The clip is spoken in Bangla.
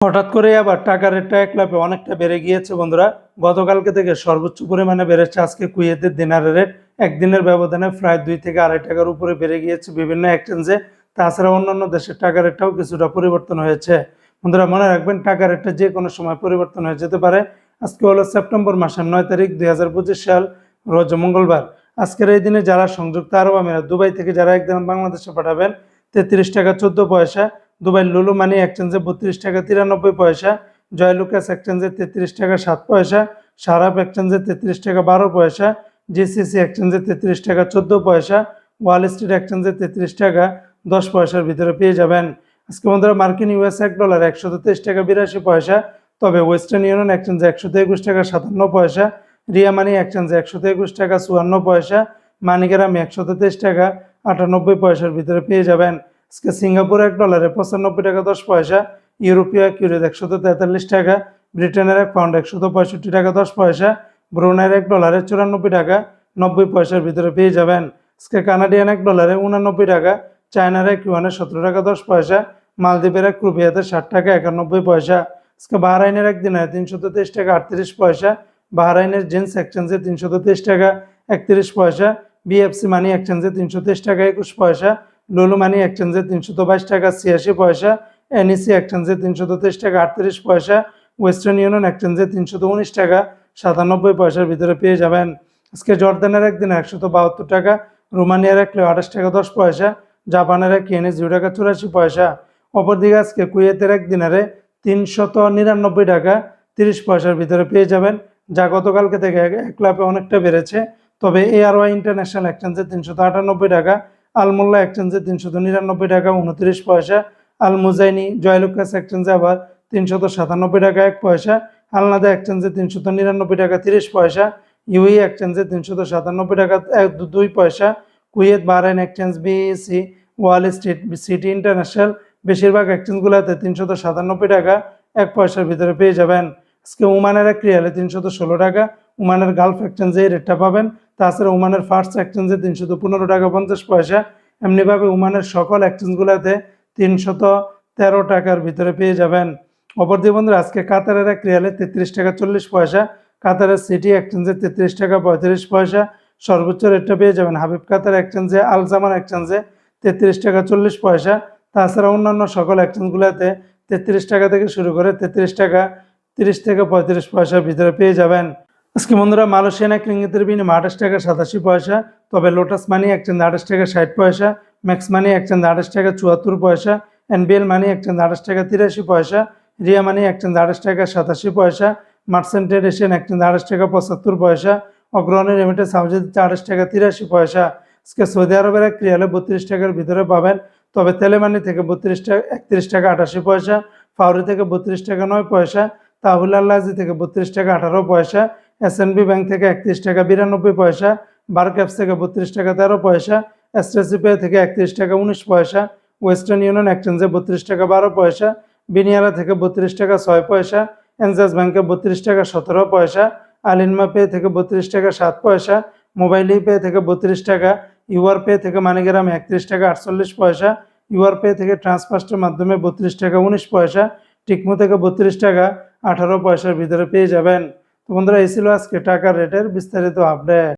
হঠাৎ করে আবার টাকার রেটটা এক লাফে অনেকটা বেড়ে গিয়েছে, বন্ধুরা। গতকালকে থেকে সর্বোচ্চ পরিমাণে বেড়েছে। আজকে কুয়েতের দিনারের রেট একদিনের ব্যবধানে প্রায় দুই থেকে আড়াই টাকার উপরে বেড়ে গিয়েছে বিভিন্ন এক্সচেঞ্জে তাছাড়া অন্যান্য দেশের টাকা রেটটাও কিছুটা পরিবর্তন হয়েছে। বন্ধুরা, মনে রাখবেন টাকা রেটটা যে কোনো সময় পরিবর্তন হয়ে যেতে পারে। আজকে হলো সেপ্টেম্বর মাসের নয় তারিখ দুই হাজার পঁচিশ সাল, রোজ মঙ্গলবার। আজকের এই দিনে যারা সংযুক্ত আরব আমিরাত, দুবাই থেকে যারা একদিন বাংলাদেশে পাঠাবেন, তেত্রিশ টাকা চোদ্দ পয়সা দুবাই লুলু মানি এক্সচেঞ্জে বত্রিশ টাকা তিরানব্বই পয়সা, জয়লুকাস এক্সচেঞ্জে তেত্রিশ টাকা সাত পয়সা, সারাপ এক্সচেঞ্জে তেত্রিশ টাকা বারো পয়সা, জিসিসি এক্সচেঞ্জে তেত্রিশ টাকা চোদ্দ পয়সা, ওয়াল স্ট্রিট এক্সচেঞ্জে তেত্রিশ টাকা দশ পয়সার ভিতরে পেয়ে যাবেন। আজকে বন্ধুরা মার্কিন ইউএস এক ডলার একশো তেইশ টাকা বিরাশি পয়সা, তবে ওয়েস্টার্ন ইউনিয়ন এক্সচেঞ্জে একশো একুশ টাকা সাতান্ন পয়সা, রিয়া মানি এক্সচেঞ্জে একশো একুশ টাকা চুয়ান্ন পয়সা মানিকেরাম একশো তেইশ টাকা আটানব্বই পয়সার ভিতরে পেয়ে যাবেন। আজকে সিঙ্গাপুর এক ডলারে পঁচানব্বই টাকা, দশ পয়সা। ইউরোপীয় এক ইউরোদ একশত তেতাল্লিশ টাকা, ব্রিটেনের এক পাউন্ড একশত পঁয়ষট্টি টাকা, দশ পয়সা। ব্রুনাইয়ের এক ডলারে চুরানব্বই টাকা, নব্বই পয়সার ভিতরে পেয়ে যাবেন। আজকে কানাডিয়ান এক ডলারে উনানব্বই টাকা, চায়নার এক ইউয়ানে সতেরো টাকা, দশ পয়সা। মালদ্বীপের এক রুপিয়াতে ষাট টাকা, একানব্বই পয়সা। আজকে বাহরাইনের এক দিনে তিনশত তেইশ টাকা, আটত্রিশ পয়সা। বাহরাইনের জেন্স এক্সচেঞ্জে তিনশত তেইশ টাকা, একত্রিশ পয়সা। বিএফসি মানি এক্সচেঞ্জে তিনশো তেইশ টাকা, একুশ পয়সা। লুলু মানি এক্সচেঞ্জে তিনশত বাইশ টাকা, ছিয়াশি পয়সা। এনইসি এক্সচেঞ্জে তিনশত তেইশ টাকা, আটত্রিশ পয়সা। ওয়েস্টার্ন ইউনিয়ন এক্সচেঞ্জে তিনশত উনিশ টাকা, সাতানব্বই পয়সার ভিতরে পেয়ে যাবেন। আজকে জর্দানের একদিনে একশত বাহাত্তর টাকা, রোমানিয়ার এক আঠাশ টাকা, দশ পয়সা। জাপানের এক ইয়েনে জিরো টাকা, চুরাশি পয়সা। অপরদিকে আজকে কুয়েতের এক দিনারে তিনশত নিরানব্বই টাকা, তিরিশ পয়সার ভিতরে পেয়ে যাবেন। যা গতকালকে থেকে এক- লাফে অনেকটা বেড়েছে। তবে এআরওয়াই ইন্টারন্যাশনাল এক্সচেঞ্জে তিনশত আটানব্বই টাকা আলমোল্লা এক্সচেঞ্জে তিনশত নিরানব্বই টাকা, উনত্রিশ পয়সা। আল মুজাইনি জয়লুকাস এক্সচেঞ্জে আবার তিনশত সাতানব্বই টাকা, এক পয়সা। আলনাদা এক্সচেঞ্জে তিনশত নিরানব্বই টাকা, তিরিশ পয়সা। ইউই এক্সচেঞ্জে তিনশত সাতানব্বই টাকা, এক দুই পয়সা। Kuwait Bahrain exchange BEC wall street, city international, বেশিরভাগ এক্সচেঞ্জগুলোতে তিনশত সাতানব্বই টাকা, এক পয়সার ভিতরে পেয়ে যাবেন। আজকে ওমানের এক রিয়ালে তিনশত ষোলো টাকা ওমানের গালফ এক্সচেঞ্জে এই রেটটা পাবেন। তাছাড়া ওমানের ফার্স্ট এক্সচেঞ্জে তিনশত পনেরো টাকা পঞ্চাশ পয়সা। এমনিভাবে ওমানের সকল এক্সচেঞ্জগুলোতে তিনশত তেরো টাকার ভিতরে পেয়ে যাবেন। অপরদিকে বন্ধুরা, আজকে কাতারের এক রিয়ালে তেত্রিশ টাকা চল্লিশ পয়সা, কাতারের সিটি এক্সচেঞ্জে তেত্রিশ টাকা পঁয়ত্রিশ পয়সা। সর্বোচ্চ রেটটা পেয়ে যাবেন হাবিব কাতার এক্সচেঞ্জে আলজামান এক্সচেঞ্জে তেত্রিশ টাকা চল্লিশ পয়সা। তাছাড়া অন্যান্য সকল এক্সচেঞ্জগুলোতে তেত্রিশ টাকা থেকে শুরু করে তেত্রিশ টাকা, তিরিশ থেকে পঁয়ত্রিশ পয়সার ভিতরে পেয়ে যাবেন। আজকে বন্ধুরা মালয়েশিয়ান এক রিঙ্গিতের বিনিময়ে আঠাশ টাকা সাতাশি পয়সা, তবে লোটাস মানি এক্সচেঞ্জ আঠাশ টাকা ষাট পয়সা ম্যাক্স মানি এক্সচেঞ্জ আঠাশ টাকা চুয়াত্তর পয়সা এনবিএল মানি এক্সচেঞ্জ আঠাশ টাকা তিরাশি পয়সা রিয়া মানি এক্সচেঞ্জ আঠাশ টাকা সাতাশি পয়সা মার্সেন্টেড এশিয়ান এক্সচেঞ্জ আঠাশ টাকা পঁচাত্তর পয়সা অগ্রহণের রেমিটেন্স হাউজে আঠাশ টাকা তিরাশি পয়সা। আজকে সৌদি আরবের এক রিয়ালে বত্রিশ টাকার ভিতরে পাবেন, তবে তেলেমানি থেকে বত্রিশ টাকা, একত্রিশ টাকা আটাশি পয়সা ফাউরি থেকে বত্রিশ টাকা নয় পয়সা তাহুল আল্লাহি থেকে বত্রিশ টাকা আঠারো পয়সা এসএনবি ব্যাংক থেকে একত্রিশ টাকা বিরানব্বই পয়সা বার ক্যাপস থেকে বত্রিশ টাকা তেরো পয়সা এসটিসি পে থেকে একত্রিশ টাকা উনিশ পয়সা ওয়েস্টার্ন ইউনিয়ন এক্সচেঞ্জে বত্রিশ টাকা বারো পয়সা বিনিয়ারা থেকে বত্রিশ টাকা ছয় পয়সা এনজাস ব্যাংকে বত্রিশ টাকা সতেরো পয়সা আলিনমা পে থেকে বত্রিশ টাকা সাত পয়সা মোবাইল পে থেকে বত্রিশ টাকা ইউআর পে থেকে মানিগ্রামে একত্রিশ টাকা আটচল্লিশ পয়সা ইউআর পে থেকে ট্রান্সফার্স্টের মাধ্যমে বত্রিশ টাকা উনিশ পয়সা টিকমো থেকে বত্রিশ টাকা আঠারো পয়সার ভিতরে পেয়ে যাবেন। তো বন্ধুরা এই ছিল আজকে টাকার রেটের বিস্তারিত আপডেট